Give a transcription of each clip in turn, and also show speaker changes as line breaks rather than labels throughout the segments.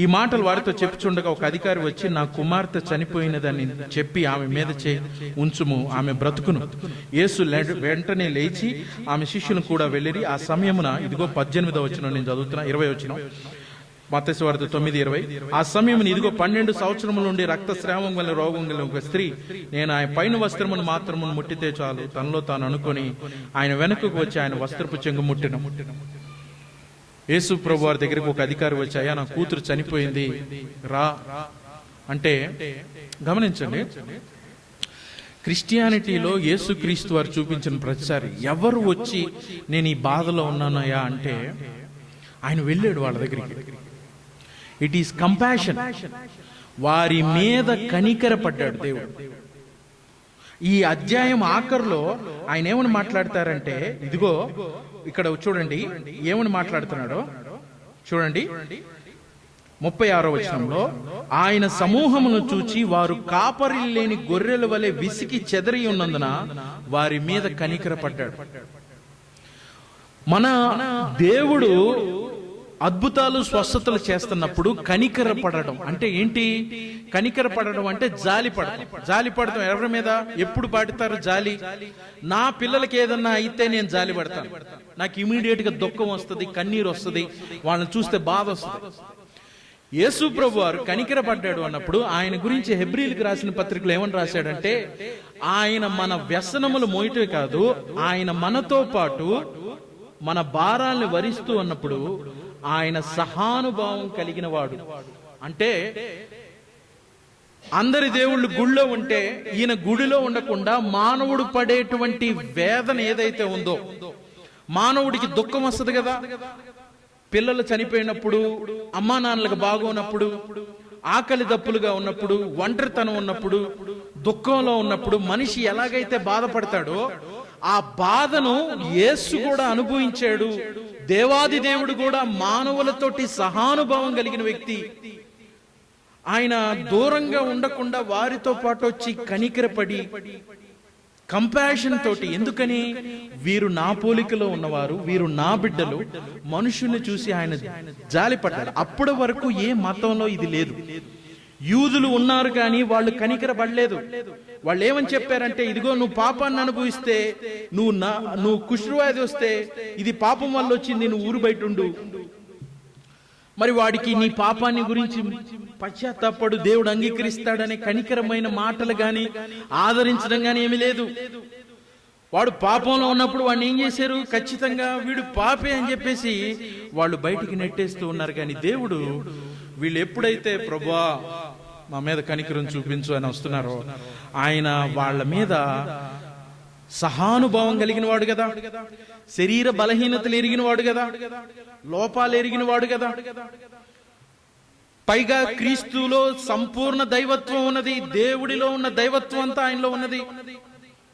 ఈ మాటలు వారితో చెప్పుచుండగా ఒక అధికారి వచ్చి నా కుమార్తె చనిపోయినదని చెప్పి ఆమె మీద చే ఉంచుము ఆమె బ్రతుకును. యేసు వెంటనే లేచి ఆమె శిష్యులు కూడా వెళ్ళిరి. ఆ సమయమున ఇదిగో పద్దెనిమిదో వచ్చిన నేను చదువుతున్నా ఇరవై వచ్చిన మత్స్య వార్త తొమ్మిది ఇరవై. ఆ సమయం ఇదిగో పన్నెండు సంవత్సరముల నుండి రక్తస్రావం వల్ల రోగం గల ఒక స్త్రీ నేను ఆయన పైన వస్త్రమును మాత్రమును ముట్టితే చాలు. తనలో తాను అనుకొని ఆయన వెనుకకు వచ్చి ఆయన వస్త్రపు చెంగు ముట్టిన ముట్టిన. యేసు ప్రభు వారి దగ్గరికి ఒక అధికారి వచ్చాయా. నా కూతురు చనిపోయింది. రా. అంటే గమనించండి. క్రిస్టియానిటీలో యేసుక్రీస్తు వారు చూపించిన ప్రతిసారి ఎవరు వచ్చి నేను ఈ బాధలో ఉన్నానయ్యా అంటే ఆయన వెళ్ళాడు వాళ్ళ దగ్గరికి. ఇట్ ఈస్ కంపాషన్ వారి మీద కనికరపడ్డాడు దేవుడు. ఈ అధ్యాయం ఆఖరులో ఆయన ఏమని మాట్లాడతారంటే ఇదిగో ఇక్కడ చూడండి ఏమని మాట్లాడుతున్నాడో? చూడండి ముప్పై ఆరో వచనంలో ఆయన సమూహమును చూచి వారు కాపరి లేని గొర్రెల వలె విసికి చెదరి ఉన్నందున వారి మీద కనికరపడ్డాడు మన దేవుడు అద్భుతాలు స్వస్థతలు చేస్తున్నప్పుడు కనికర పడడం అంటే ఏంటి? కనికర పడడం అంటే జాలి పడడం. జాలి పడటం ఎవరి మీద? ఎప్పుడు పాడుతారు జాలి? నా పిల్లలకి ఏదన్నా అయితే నేను జాలి పడతాను. నాకు ఇమీడియట్గా దుఃఖం వస్తుంది కన్నీరు వస్తుంది వాళ్ళని చూస్తే బాధ వస్తుంది. యేసు ప్రభు వారు కనికర పడ్డాడు అన్నప్పుడు ఆయన గురించి హెబ్రిల్కి రాసిన పత్రికలు ఏమని రాశాడంటే ఆయన మన వ్యసనములు మోయటమే కాదు ఆయన మనతో పాటు మన భారాల్ని వరిస్తూ ఉన్నప్పుడు ఆయన సహానుభావం కలిగిన వాడు. అంటే అందరి దేవుళ్ళు గుళ్ళో ఉంటే ఈయన గుడిలో ఉండకుండా మానవుడు పడేటువంటి వేదన ఏదైతే ఉందో మానవుడికి దుఃఖం వస్తుంది కదా. పిల్లలు చనిపోయినప్పుడు అమ్మా నాన్నలకు బాగోనప్పుడు ఆకలి దప్పులుగా ఉన్నప్పుడు ఒంటరితనం ఉన్నప్పుడు దుఃఖంలో ఉన్నప్పుడు మనిషి ఎలాగైతే బాధపడతాడో ఆ బాధను యేసు కూడా అనుభవించాడు. దేవాది దేవుడు కూడా మానవులతోటి సహానుభావం కలిగిన వ్యక్తి. ఆయన దూరంగా ఉండకుండా వారితో పాటు వచ్చి కనికరపడి కంపాషన్ తోటి ఎందుకని? వీరు నా పోలికలో ఉన్నవారు వీరు నా బిడ్డలు మనుషుల్ని చూసి ఆయన జాలిపడ్డారు అప్పటి వరకు ఏ మతంలో ఇది లేదు. యూదులు ఉన్నారు కానీ వాళ్ళు కనికరపడలేదు. వాళ్ళు ఏమని చెప్పారంటే ఇదిగో నువ్వు పాపాన్ని అనుభవిస్తే నువ్వు నా నువ్వు కుష్ఠవ్యాధి వస్తే ఇది పాపం వల్ల వచ్చింది నువ్వు ఊరు బయట ఉండు. మరి వాడికి నీ పాపాన్ని గురించి పశ్చాత్తాపడు దేవుడు అంగీకరిస్తాడనే కనికరమైన మాటలు గాని ఆదరించడం గాని ఏమీ లేదు. వాడు పాపంలో ఉన్నప్పుడు వాడిని ఏం చేశారు? ఖచ్చితంగా వీడు పాపే అని చెప్పేసి వాళ్ళు బయటికి నెట్టేస్తూ ఉన్నారు. కానీ దేవుడు వీళ్ళు ఎప్పుడైతే ప్రభా మా మీద కనికరం చూపించు అని వస్తున్నారో. ఆయన వాళ్ళ మీద సహానుభావం కలిగిన వాడు కదా. శరీర బలహీనతలు ఎరిగిన వాడు కదా. లోపాలు ఎరిగిన వాడు కదా. పైగా క్రీస్తులో సంపూర్ణ దైవత్వం ఉన్నది. దేవుడిలో ఉన్న దైవత్వం అంతా ఆయనలో ఉన్నది.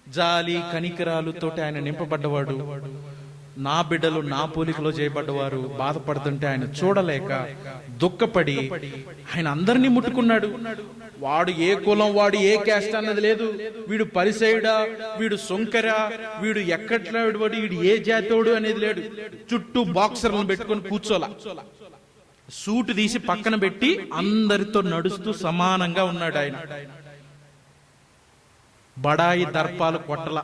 జాలి కనికరాలుతోటి ఆయన నింపబడ్డవాడు. నా బిడ్డలు నా పోలికలో చేయబడ్డవారు బాధపడుతుంటే ఆయన చూడలేక దుఃఖపడి ఆయన అందరినీ ముట్టుకున్నాడు. వాడు ఏ కులం వాడు ఏ క్యాస్ట్ అన్నది లేదు. వీడు పరిసయుడా వీడు సొంకరా వీడు ఎక్కట్లాడు వాడు వీడు ఏ జాతోడు అనేది లేడు. చుట్టూ బాక్సర్లను పెట్టుకొని కూర్చోలా. సూటు తీసి పక్కన పెట్టి అందరితో నడుస్తూ సమానంగా ఉన్నాడు ఆయన. బడాయి దర్పాలు కొట్టల.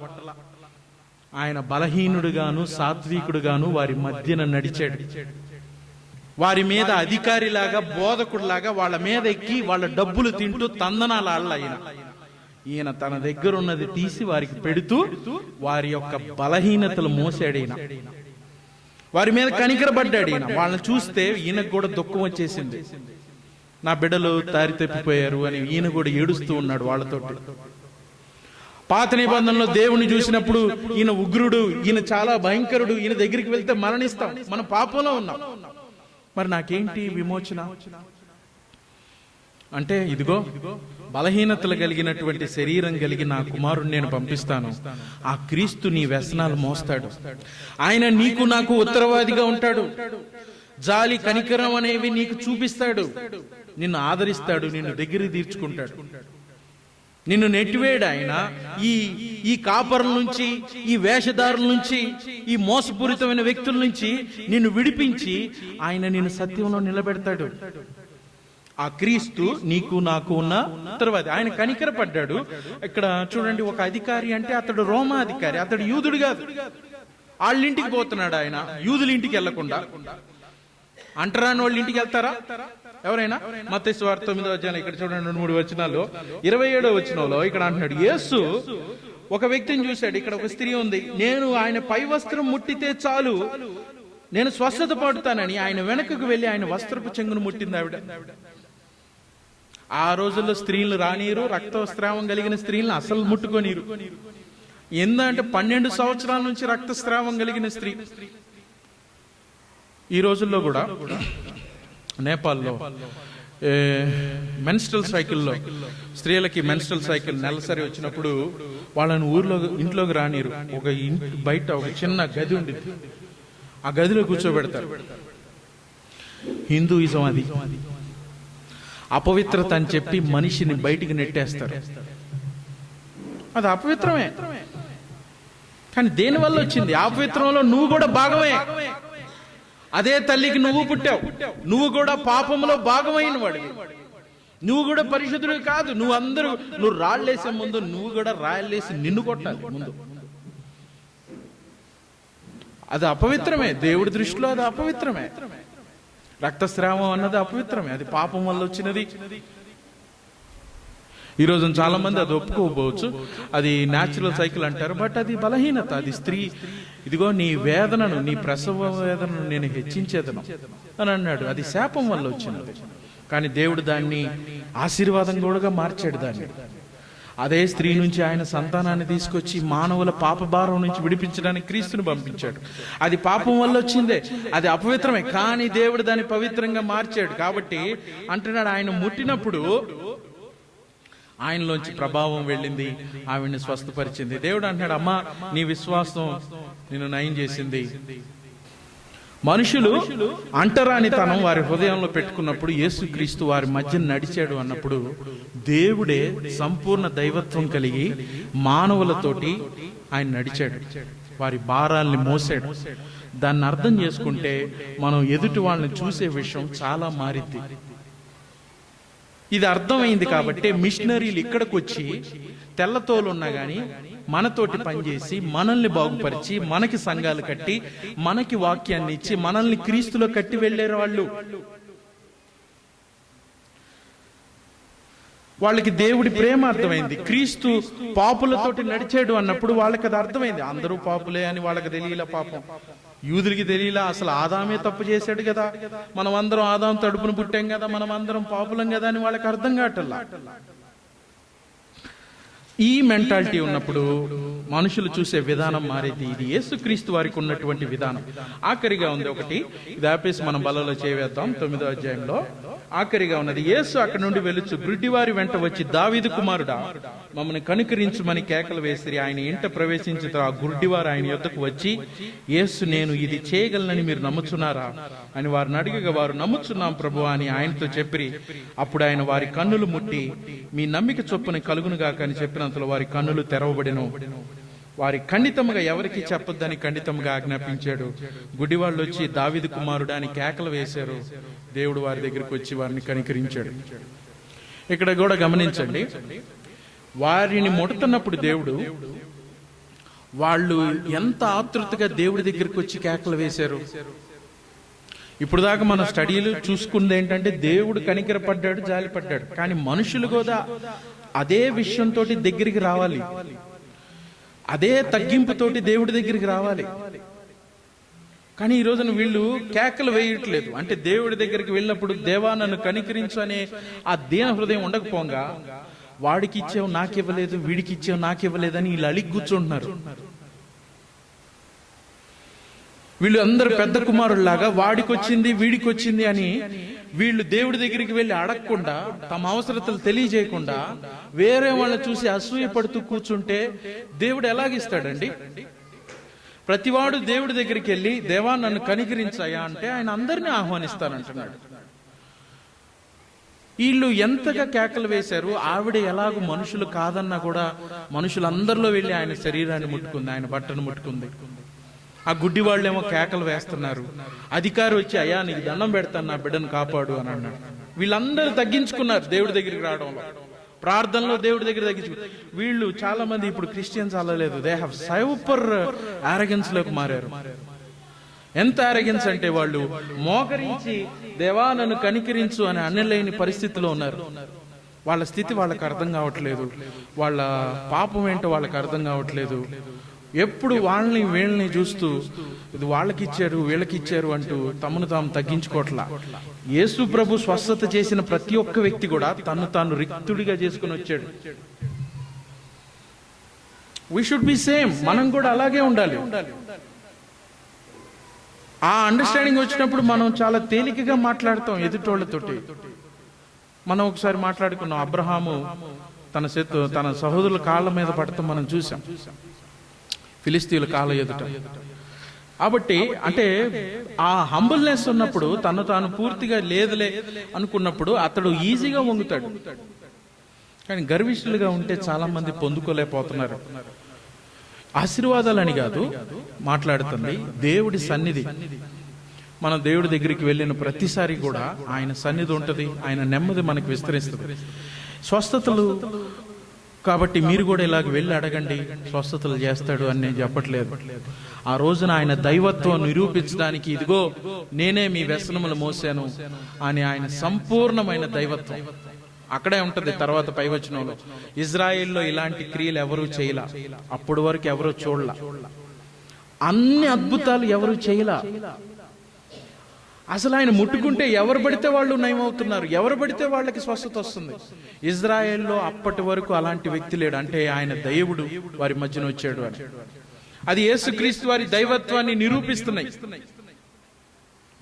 ఆయన బలహీనుడుగాను సాత్వికుడుగాను వారి మధ్యన నడిచాడు. వారి మీద అధికారిలాగా బోధకుడిలాగా వాళ్ళ మీద ఎక్కి వాళ్ళ డబ్బులు తింటూ తందనాలు ఆళ్ళ ఆయన ఈయన తన దగ్గర ఉన్నది తీసి వారికి పెడుతూ వారి యొక్క బలహీనతలు మోసాడు ఈయన వారి మీద కనికరపడ్డాడు ఈయన వాళ్ళని చూస్తే ఈయనకు కూడా దుఃఖం వచ్చేసింది. నా బిడ్డలు దారి తప్పిపోయారు అని ఈయన కూడా ఏడుస్తూ ఉన్నాడు వాళ్ళతోటి. పాత నిబంధనలో దేవుని చూసినప్పుడు ఈయన ఉగ్రుడు ఈయన చాలా భయంకరుడు ఈయన దగ్గరికి వెళ్తే మరణిస్తాం. మన పాపంలో ఉన్నాం. మరి నాకేంటి విమోచన? అంటే ఇదిగో బలహీనతలు కలిగినటువంటి శరీరం కలిగి నా కుమారుణ్ణి నేను పంపిస్తాను. ఆ క్రీస్తు నీ వ్యసనాలు మోస్తాడు. ఆయన నీకు నాకు ఉత్తరవాదిగా ఉంటాడు. జాలి కనికరం అనేవి నీకు చూపిస్తాడు. నిన్ను ఆదరిస్తాడు నిన్ను దగ్గర తీర్చుకుంటాడు. నిన్ను నెట్టివేడు ఆయన ఈ ఈ కాపరుల నుంచి ఈ వేషధారుల నుంచి ఈ మోసపూరితమైన వ్యక్తుల నుంచి నిన్ను విడిపించి ఆయన నిన్ను సత్యంలో నిలబెడతాడు. ఆ క్రీస్తు నీకు నాకు ఉన్న తర్వాత ఆయన కనికరపడ్డాడు. ఇక్కడ చూడండి ఒక అధికారి అంటే అతడు రోమా అధికారి అతడు యూదుడు కాదు. వాళ్ళ ఇంటికి పోతున్నాడు ఆయన యూదుల ఇంటికి వెళ్ళకుండా అంటరాని వాళ్ళ ఇంటికి వెళ్తారా? ఎవరైనా? మత్స్సు వార్త తొమ్మిదో వచ్చాను ఇక్కడ చూడండి రెండు మూడు వచనాల్లో ఇరవై ఏడో వచనంలో ఇక్కడ అంటున్నాడు యేసు ఒక వ్యక్తిని చూశాడు ఇక్కడ ఒక స్త్రీ ఉంది. నేను ఆయన పై వస్త్రం ముట్టితే చాలు. నేను స్వస్థత పడుతానని ఆయన వెనకకు వెళ్ళి ఆయన వస్త్రపు చెంగును ముట్టింది ఆవిడ. ఆ రోజుల్లో స్త్రీలు రానీరు రక్తస్రావం కలిగిన స్త్రీలను అసలు ముట్టుకోనీరు. ఏందంటే పన్నెండు సంవత్సరాల నుంచి రక్తస్రావం కలిగిన స్త్రీ. ఈ రోజుల్లో కూడా నేపాల్లో. మెన్స్ట్రల్ సైకిల్లో స్త్రీలకి మెన్స్ట్రల్ సైకిల్ నెలసరి వచ్చినప్పుడు వాళ్ళని ఊర్లో ఇంట్లోకి రానిరు. ఒక ఇంటి బయట ఒక చిన్న గది ఉండింది ఆ గదిలో కూర్చోబెడతారు. హిందూయిజం అది. అపవిత్రత అని చెప్పి మనిషిని బయటికి నెట్టేస్తారు. అది అపవిత్రమే. కానీ దేని వల్ల వచ్చింది? అపవిత్రంలో నువ్వు కూడా భాగమే. అదే తల్లికి నువ్వు పుట్టావు. నువ్వు కూడా పాపంలో భాగమైన వాడివి. నువ్వు కూడా పరిశుద్ధుడు కాదు. నువ్వు అందరూ నువ్వు రాళ్ళేసే ముందు నువ్వు కూడా రాళ్ళేసి నిన్ను కొట్టాలి. ముందు. అది అపవిత్రమే. దేవుడి దృష్టిలో అది అపవిత్రమే. రక్తస్రావం అన్నది అపవిత్రమే. అది పాపం వల్ల వచ్చినది. ఈ రోజు చాలా మంది అది ఒప్పుకోకపోవచ్చు. అది న్యాచురల్ సైకిల్ అంటారు. బట్ అది బలహీనత. అది స్త్రీ ఇదిగో నీ వేదనను నీ ప్రసవ వేదనను నేను హెచ్చించేదను అని అన్నాడు. అది శాపం వల్ల వచ్చినది కానీ దేవుడు దాన్ని ఆశీర్వాదం కూడా మార్చాడు దాన్ని. అదే స్త్రీ నుంచి ఆయన సంతానాన్ని తీసుకొచ్చి మానవుల పాప భారం నుంచి విడిపించడానికి క్రీస్తుని పంపించాడు. అది పాపం వల్ల వచ్చిందే. అది అపవిత్రమే. కానీ దేవుడు దాన్ని పవిత్రంగా మార్చాడు. కాబట్టి అంటున్నాడు ఆయన ముట్టినప్పుడు ఆయనలోంచి ప్రభావం వెళ్ళింది ఆవిడ్ని స్వస్థపరిచింది. దేవుడు అంటున్నాడు అమ్మా నీ విశ్వాసం నిన్ను నయం చేసింది. మనుషులు అంటరానితనం వారి హృదయంలో పెట్టుకున్నప్పుడు యేసుక్రీస్తు వారి మధ్య నడిచాడు అన్నప్పుడు దేవుడే సంపూర్ణ దైవత్వం కలిగి మానవులతోటి ఆయన నడిచాడు. వారి భారాల్ని మోసాడు. దాన్ని అర్థం చేసుకుంటే మనం ఎదుటి వాళ్ళని చూసే విషయం చాలా మారిద్ది ఇది అర్థమైంది కాబట్టి మిషనరీలు ఇక్కడికి వచ్చి తెల్లతోలు ఉన్నా కానీ మనతోటి పనిచేసి మనల్ని బాగుపరిచి మనకి సంఘాలు కట్టి మనకి వాక్యాన్ని ఇచ్చి మనల్ని క్రీస్తులో కట్టి వెళ్ళారు వాళ్ళు. వాళ్ళకి దేవుడి ప్రేమ అర్థమైంది. క్రీస్తు పాపులతోటి నడిచాడు అన్నప్పుడు వాళ్ళకి అది అర్థమైంది. అందరూ పాపులే అని వాళ్ళకి తెలియలే పాపం. యూదులకి తెలియలా అసలు ఆదామే తప్పు చేశాడు కదా. మనం అందరం ఆదాం తడుపును పుట్టాం కదా మనం అందరం పాపులం కదా అని వాళ్ళకి అర్థం కావట్లా. ఈ మెంటాలిటీ ఉన్నప్పుడు మనుషులు చూసే విధానం మారేది ఇది. యేసుక్రీస్తు వారికి ఉన్నటువంటి విధానం. ఆఖరిగా ఉంది ఒకటి. ఇది ఆపేసి మనం బలలో చేవేద్దాం. తొమ్మిదో అధ్యాయంలో ఆఖరిగా ఉన్నది. యేసు అక్కడి నుండి వెలుచు గుడ్డివారి వెంట వచ్చి దావిదు కుమారుడా మమ్మల్ని కనుకరించుమని కేకలు వేసిరి. ఆయన ఇంట ప్రవేశించిన ఆ గుడ్డివారు ఆయన యొద్దకు వచ్చి యేసు నేను ఇది చేయగలనని మీరు నమ్ముచున్నారా? అని వారిని అడిగగా వారు నమ్ముచున్నాం ప్రభు అని ఆయనతో చెప్పిరి. అప్పుడు ఆయన వారి కన్నులు ముట్టి మీ నమ్మిక చొప్పున కలుగునుగాక అని చెప్పినంతలో వారి కన్నులు తెరవబడిను. వారి ఖండితముగా ఎవరికి చెప్పొద్దని ఖండితముగా ఆజ్ఞాపించాడు. గుడివాళ్ళు వచ్చి దావిద కుమారుడు అని కేకలు వేశారు. దేవుడు వారి దగ్గరికి వచ్చి వారిని కనికరించాడు. ఇక్కడ కూడా గమనించండి. వారిని ముడుతున్నప్పుడు దేవుడు వాళ్ళు ఎంత ఆతృతగా దేవుడి దగ్గరికి వచ్చి కేకలు వేశారు. ఇప్పుడు దాకా మన స్టడీలు చూసుకుంది ఏంటంటే దేవుడు కనికరపడ్డాడు జాలిపడ్డాడు. కానీ మనుషులు కూడా అదే విషయంతో దగ్గరికి రావాలి. అదే తగ్గింపుతోటి దేవుడి దగ్గరికి రావాలి. కానీ ఈ రోజున వీళ్ళు కేకలు వేయట్లేదు. అంటే దేవుడి దగ్గరికి వెళ్ళినప్పుడు దేవా నన్ను కనికరించు అనే ఆ దీన హృదయం ఉండకపోగా వాడికి ఇచ్చావు నాకివ్వలేదు వీడికి ఇచ్చావు నాకివ్వలేదని వీళ్ళు అలిగి కూర్చుంటున్నారు. వీళ్ళు అందరు పెద్ద కుమారుల్లాగా వాడికి వచ్చింది వీడికి వచ్చింది అని వీళ్ళు దేవుడి దగ్గరికి వెళ్ళి అడగకుండా తమ అవసరతలు తెలియజేయకుండా వేరే వాళ్ళని చూసి అసూయ పడుతూ కూర్చుంటే దేవుడు ఎలాగిస్తాడండి? ప్రతివాడు దేవుడి దగ్గరికి వెళ్ళి దేవా నన్ను కనికరించాయా? అంటే ఆయన అందరినీ ఆహ్వానిస్తానంటున్నాడు. వీళ్ళు ఎంతగా కేకలు వేశారు ఆవిడ ఎలాగో మనుషులు కాదన్నా కూడా మనుషులందరిలో వెళ్ళి ఆయన శరీరాన్ని ముట్టుకుంది ఆయన బట్టను ముట్టుకుంది. ఆ గుడ్డి వాళ్ళేమో కేకలు వేస్తున్నారు. అధికారి వచ్చి అయ్యా నీకు దండం పెడతాను నా బిడ్డను కాపాడు అని అన్నాడు. వీళ్ళందరూ తగ్గించుకున్నారు దేవుడి దగ్గరికి రావడంలో. ప్రార్థనలో దేవుడి దగ్గర తగ్గించు వీళ్ళు చాలా మంది ఇప్పుడు క్రిస్టియన్స్ అల్లలేదు. దే హ్యావ్ సైపర్ ఆరగెన్స్లోకి మారారు. ఎంత ఆరగెన్స్ అంటే వాళ్ళు మోకరించి దేవా నన్ను కనికరించు అని అనలేని పరిస్థితిలో ఉన్నారు. వాళ్ళ స్థితి వాళ్ళకి అర్థం కావట్లేదు. వాళ్ళ పాపం ఏంటో వాళ్ళకి అర్థం కావట్లేదు. ఎప్పుడు వాళ్ళని వీళ్ళని చూస్తూ ఇది వాళ్ళకి ఇచ్చారు వీళ్ళకి ఇచ్చారు అంటూ తమను తాము తగ్గించుకోవట్లా. యేసు ప్రభు స్వస్థత చేసిన ప్రతి ఒక్క వ్యక్తి కూడా తను తాను రిక్తుడిగా చేసుకుని వచ్చాడు. వీ షుడ్ బి సేమ్ మనం కూడా అలాగే ఉండాలి. ఆ అండర్స్టాండింగ్ వచ్చినప్పుడు మనం చాలా తేలికగా మాట్లాడతాం ఎదుటోళ్ళతోటి. మనం ఒకసారి మాట్లాడుకున్నాం అబ్రహాము తన శత్రు తన సహోదరుల కాళ్ళ మీద పడతాం మనం చూసాం. ఫిలిస్తీన్ల కాళ్ళ ఎదుట. కాబట్టి అంటే ఆ హంబుల్నెస్ ఉన్నప్పుడు తను తాను పూర్తిగా లేదులే అనుకున్నప్పుడు అతడు ఈజీగా వంగుతాడు. కానీ గర్విష్ఠులుగా ఉంటే చాలా మంది పొందుకోలేకపోతున్నారు. ఆశీర్వాదాలని కాదు మాట్లాడుతుంది దేవుడి సన్నిధి. మన దేవుడి దగ్గరికి వెళ్ళిన ప్రతిసారి కూడా ఆయన సన్నిధి ఉంటుంది ఆయన నెమ్మది మనకు విస్తరిస్తుంది. స్వస్థతలు కాబట్టి మీరు కూడా ఇలాగ వెళ్ళి అడగండి స్వస్థతలు చేస్తాడు అని నేను చెప్పట్లేదు. ఆ రోజున ఆయన దైవత్వం నిరూపించడానికి ఇదిగో నేనే మీ వ్యసనములు మోసాను అని ఆయన సంపూర్ణమైన దైవత్వం. అక్కడే ఉంటది తర్వాత పైవచనంలో. ఇజ్రాయిల్లో ఇలాంటి క్రియలు ఎవరూ చేయలా. అప్పటి వరకు ఎవరూ చూడలా. అన్ని అద్భుతాలు ఎవరు చేయలా. అసలు ఆయన ముట్టుకుంటే ఎవరు పడితే వాళ్ళు నయమవుతున్నారు? ఎవరు పడితే వాళ్ళకి స్వస్థత వస్తుంది? ఇజ్రాయెల్లో అప్పటి వరకు అలాంటి వ్యక్తి లేడు. అంటే ఆయన దైవుడు వారి మధ్యన వచ్చాడు అని. అది యేసుక్రీస్తు వారి దైవత్వాన్ని నిరూపిస్తున్నాయి.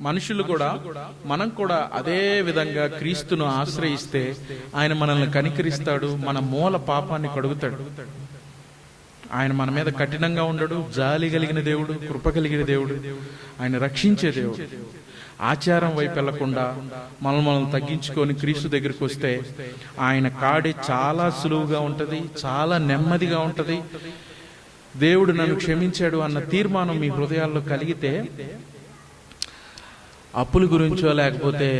మనుషులు కూడా మనం కూడా అదే విధంగా క్రీస్తును ఆశ్రయిస్తే ఆయన మనల్ని కనికరిస్తాడు మన మూల పాపాన్ని కడుగుతాడు. ఆయన మన మీద కఠినంగా ఉండడు జాలి కలిగిన దేవుడు కృప కలిగిన దేవుడు ఆయన రక్షించే దేవుడు. ఆచారం వైపు వెళ్ళకుండా మనం మనం తగ్గించుకొని క్రీస్తు దగ్గరికి వస్తే ఆయన కాడి చాలా సులువుగా ఉంటుంది చాలా నెమ్మదిగా ఉంటుంది. దేవుడు నన్ను క్షమించాడు అన్న తీర్మానం మీ హృదయాల్లో కలిగితే అప్పుల గురించో లేకపోతే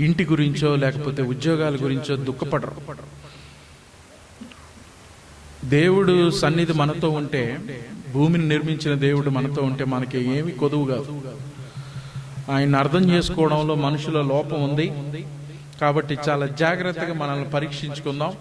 ఇంటి గురించో లేకపోతే ఉద్యోగాల గురించో దుఃఖపడరు. దేవుడు సన్నిధి మనతో ఉంటే భూమిని నిర్మించిన దేవుడు మనతో ఉంటే మనకి ఏమి కొదువు కాదు. ఆయన అర్థం చేసుకోవడంలో మనుషుల లోపం ఉంది. కాబట్టి చాలా జాగ్రత్తగా మనల్ని పరీక్షించుకుందాం.